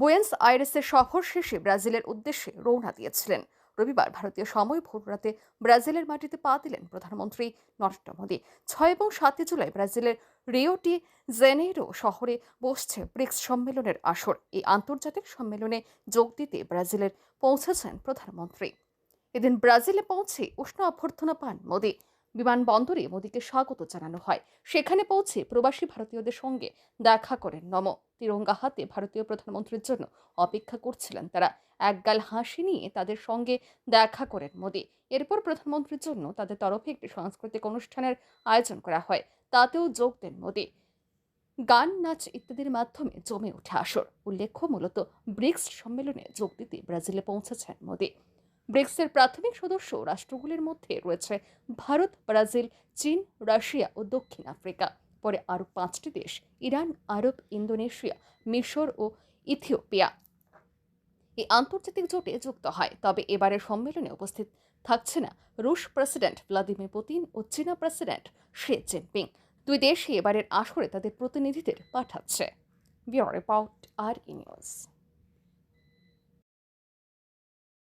Buenos আইরেসের সফর শেষে ব্রাজিলের উদ্দেশ্যে রওনা দিয়েছিলেন। রবিবার ভারতীয় সময় ভোররাতে ব্রাজিলের মাটিতে পা দিলেন প্রধানমন্ত্রী নরেন্দ্র মোদী। ছয় এবং সাতই জুলাই ব্রাজিলের রিওটি জেনেরো শহরে বসছে ব্রিক্স সম্মেলনের আসর। এই আন্তর্জাতিক সম্মেলনে যোগ দিতে ব্রাজিলের পৌঁছেছেন প্রধানমন্ত্রী। এদিন ব্রাজিলে পৌঁছে উষ্ণ অভ্যর্থনা পান মোদী। বিমানবন্দরে মোদীকে স্বাগত জানানো হয়। সেখানে পৌঁছে প্রবাসী ভারতীয়দের সঙ্গে দেখা করেন নম। তিরঙ্গা হাতে ভারতীয় প্রধানমন্ত্রীর জন্য অপেক্ষা করছিলেন তারা। একগাল হাসি নিয়ে তাদের সঙ্গে দেখা করেন মোদী। এরপর প্রধানমন্ত্রীর জন্য তাদের তরফে একটি সাংস্কৃতিক অনুষ্ঠানের আয়োজন করা হয়। তাতেও যোগ দেন মোদী। গান, নাচ ইত্যাদির মাধ্যমে জমে ওঠে আসর। উল্লেখ্য, মূলত ব্রিক্স সম্মেলনে যোগ দিতে ব্রাজিলে পৌঁছেছেন মোদী। ব্রিক্সের প্রাথমিক সদস্য রাষ্ট্রগুলির মধ্যে রয়েছে ভারত, ব্রাজিল, চীন, রাশিয়া ও দক্ষিণ আফ্রিকা। পরে আরও পাঁচটি দেশ, ইরান, আরব, ইন্দোনেশিয়া, মিশর ও ইথিওপিয়া। এই আন্তর্জাতিক জোটে যুক্ত হয়, তবে এবারের সম্মেলনে উপস্থিত থাকছে না রুশ প্রেসিডেন্ট ভ্লাদিমির পুতিন ও চীনা প্রেসিডেন্ট শি জিনপিং। দুই দেশই এবারের আসরে তাদের প্রতিনিধিদের পাঠাচ্ছে। ব্যুরো রিপোর্ট, আর নিউজ।